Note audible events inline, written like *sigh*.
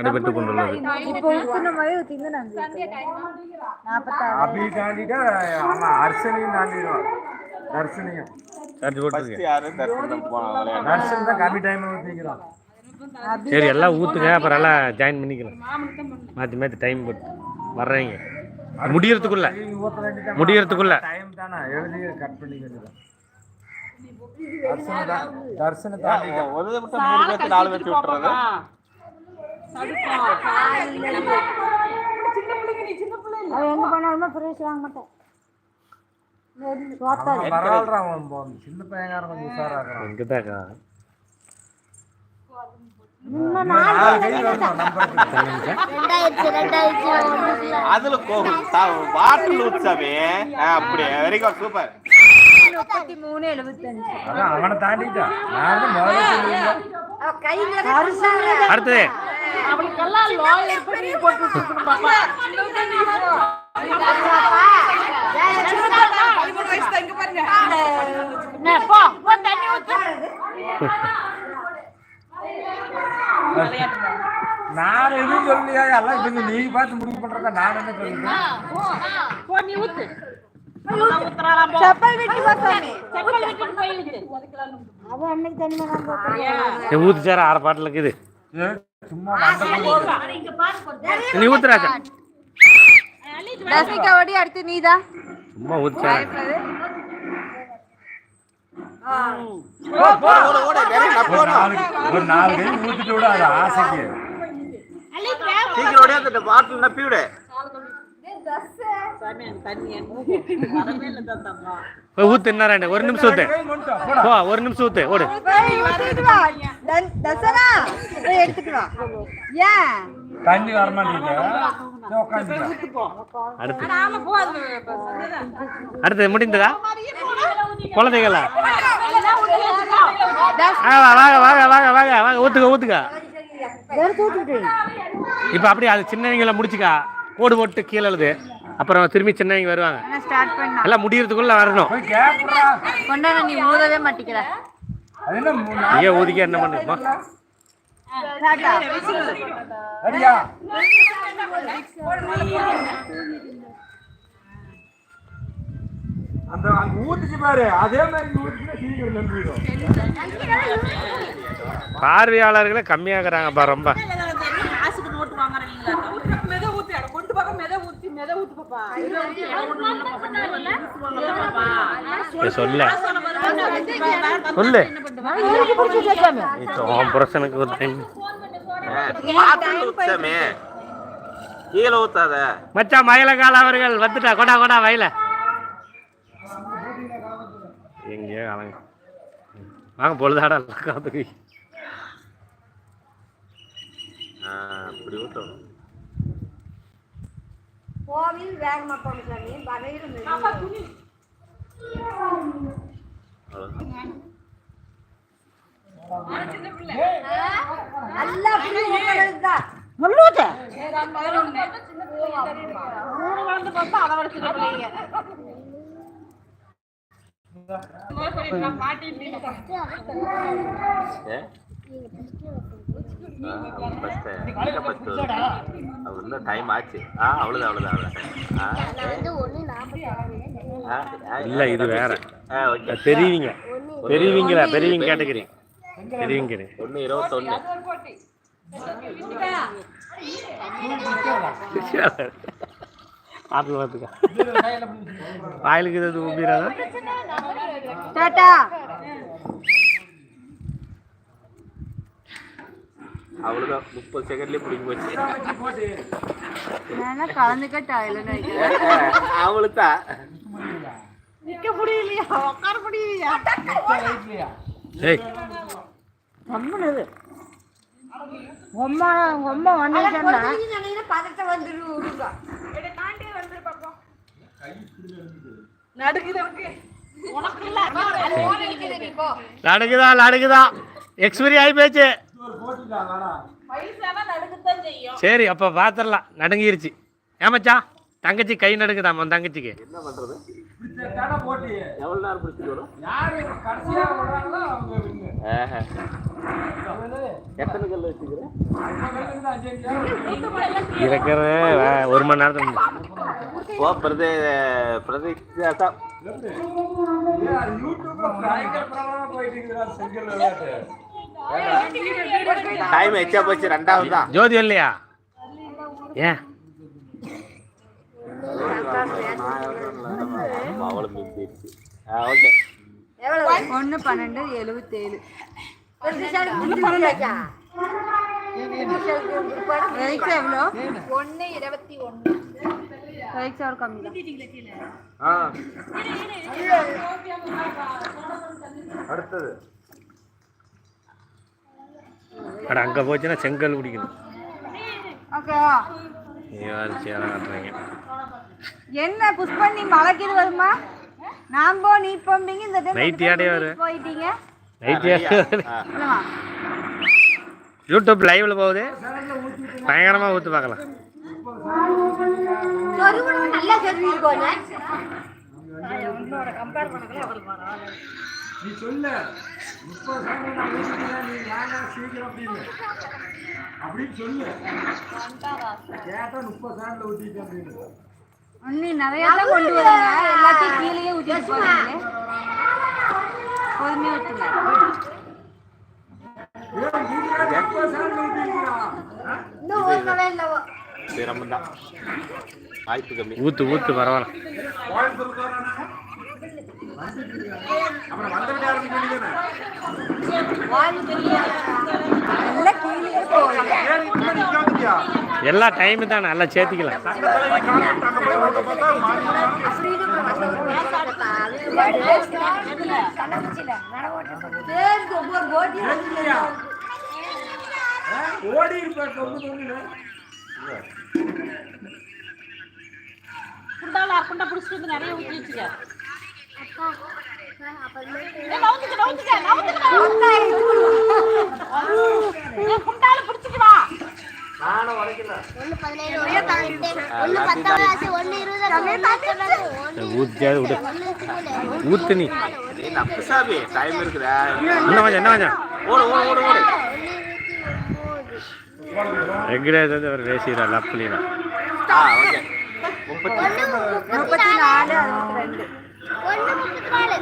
நடைபெற்று கொண்டுள்ளது. அப்படி தாண்டிட்டா அவன் அர்ச்சனையும் தாண்டிடுவான். தர்சனையும் தர்சன் தான் கம்மி டைம் ஊற்றிக்கிறான் சரி எல்லாம் ஊற்றுங்க அப்புறம் எல்லாம் ஜாயின் பண்ணிக்கலாம். மாற்றி மாற்றி டைம் போட்டு வர்றீங்க. முடியறதுக்குள்ள. முடியறதுக்குள்ள. டைம் தானே? எழுதி கட் பண்ணி வேண்டியதான் தர்சனம் தான் தர்சனை தாண்டி ஒரு நாலு பேர்த்து விட்டுறது எங்க போனாலுமே பிரைஸ் வாங்க மாட்டேன் சின்ன கொஞ்சம் அதுல பாட்டில் ஊச்சாவே அப்படியே வரைக்கும் சூப்பர் முப்பத்தி மூணு எழுபத்தஞ்சு அதான் அவனை தாண்டிட்டான் நான் எதுவும் சொல்லலையா? எல்லாம் இவங்க நீங்க பார்த்து முடிவு பண்றதா நான் என்ன நான் போட்டேன் ஊற்றி சார் அரை பாட்டில் இருக்குது சும்மா நீ ஊத்துறாச்சா ரஷ்மிகா ஓடி அடுத்து நீதா. சும்மா ஒரு நாலு கை ஊத்திட்டு விட அது ஆசைக்கு சீக்கிரம் ஓடியா நப்பி விடு ஊத்து என்ன ரெண்டு? ஒரு நிமிஷம் ஊத்து. போ ஒரு நிமிஷம் ஊத்து ஓடு. தண்ணி வர மாட்டேங்குது. உட்காந்துட்டேன் அடுத்து. அடுத்து முடிந்ததா? குழந்தைகளா ஆ, வாங்க வாங்க வாங்க வாங்க. வாங்க ஊத்துக்க ஊத்துக்க. இப்போ அப்படியே அது சின்னவங்கள முடிச்சுக்கா. கோடு போட்டு கீழே எழுது. அப்புறம் திரும்பி சின்னவங்க வருவாங்க. நான் ஸ்டார்ட் பண்ணா. எல்லாம் முடியறதுக்குள்ள வரணும். கொண்டாட நீ ஊதவே மாட்டிக்கிற. ஐயா ஊதிக்க என்ன பண்ணுமா அந்த அங்க ஊத்துச்சு பாரு. அதே மாதிரி பார்வையாளர்களே கம்மியாகிறாங்கப்பா ரொம்ப. சொல்ல. சொல்லு. புருஷனுக்கு ஒரு டைம் பாட்டில் ஊச்சாமே கீழே ஊத்தாத. மச்சான் மயிலகால அவர்கள் வந்துட்டா. கொடா கொடா வயல எங்கேயோ அலங்க வாங்க பொழுதாடா. காத்துக்கு அப்படி ஊத்தணும். கோவில் வேகமா போகலாமே வரையிலும் அவ்வளவுதான். நல்லா time. ஆச்சு. ஆ ஆ, ஆ, ஆ, இல்ல, இது வேற. பெரியவங்க பெரியவங்களா பெரியவங்க கேட்டகரி பெரியவங்க. ஒண்ணு இருபத்தொன்னு. ஆட்டில் பார்த்துக்க வாயிலுக்கு இது ஊப்பிடாத டாடா அவ்வளவுதான். முப்பது செகண்ட்லயே பிடிக்க போச்சு. நான் கலந்துக்கட்டா இல்லைன்னு *laughs* அவளுதான் நிக்க முடியலையா? உட்கார முடியலையா? ஏய். கம்முனது உம்மா உம்மா வந்துட்டா பதட்ட வந்துரு விடுங்க நடுக்குதா நடுக்குதா எக்ஸ்பைரி ஆகி போச்சு. சரி அப்போ பார்த்துடலாம் நடுங்கிருச்சு. ஏமாச்சா தங்கச்சி கை நடுங்குதாம் தங்கச்சிக்கு? என்ன பண்றது? எவ்வளவு நேரம். எத்தனை கல் வச்சுக்கிறேன்? நம்ம கையில இருந்து அஞ்சு அஞ்சு இருக்கிற ஒரு மணி நேரத்துக்கு ஓ பிரதே யூடியூப்ல பயங்கர பிரபலமா போயிட்டு இருக்குதுடா செங்கல் விளையாட்டு. டைம் எச்சா போச்சு ரெண்டாவது தான் ஜோதி இல்லையா ஏன் ஒன்னு எக்ஸா எவ்வளோ இருபத்தி கம்மி ஆ அடுத்தது அட அங்கே போச்சுன்னா செங்கல் குடிக்கணும். ஓகேவா என்ன புஷ்பண்ணி மலைக்கு இது வருமா? நான் போ நீ போம்பீங்க இந்த டைம் Night யாரே வரு? போயிட்டீங்க. நைட்டு ஆ. இல்லைம்மா. யூடியூப் லைவ்ல போகுது. பயங்கரமாக ஊற்று பார்க்கலாம். நல்லா சொருகிக்கோங்க நீ சொல்லு நான் ஊத்திக்கிறேன், நீ ஏன்னா சீக்கிரம் அப்படின்னு? அப்படின்னு சொல்லு. கேட்டா முப்பது சதவீதம் ஊத்திட்டு அப்படின்னு. அண்ணி நிறைய தான் கொண்டு வராங்க. எல்லாத்தையும் கீழேயே ஊற்றிட்டு ஊத்தவே இல்லவோ சிரமம் தான். வாய்ப்பு கம்மி. ஊற்று ஊற்று பரவாயில்ல கோயம்புத்தூருக்கு வரானே அப்புறம் வந்த விட ஆரம்பிக்கணும் எல்லாம் எல்லா டைமு தான் நல்லா சேர்த்திக்கலாம். ஓடி இருப்ப தொங்கு தொங்குல குண்டால குண்டா பிடிச்சிட்டு வந்து நிறைய ஊற்றி வச்சுக்க ஊற்றியாவது விடு. ஊற்று நீ. சாமி டைம் இருக்குதா? என்ன கொஞ்சம் என்ன கொஞ்சம் ஓடு ஓடு ஓடு ஓடு. ரெகுலேட் வந்து அவர் பேசிடுறா லப்லினா ஆ ஓகே. முப்பத்தி முப்பத்தி நாலு அறுபத்தி ரெண்டு. ஒண்ணு முப்பத்தி நாலு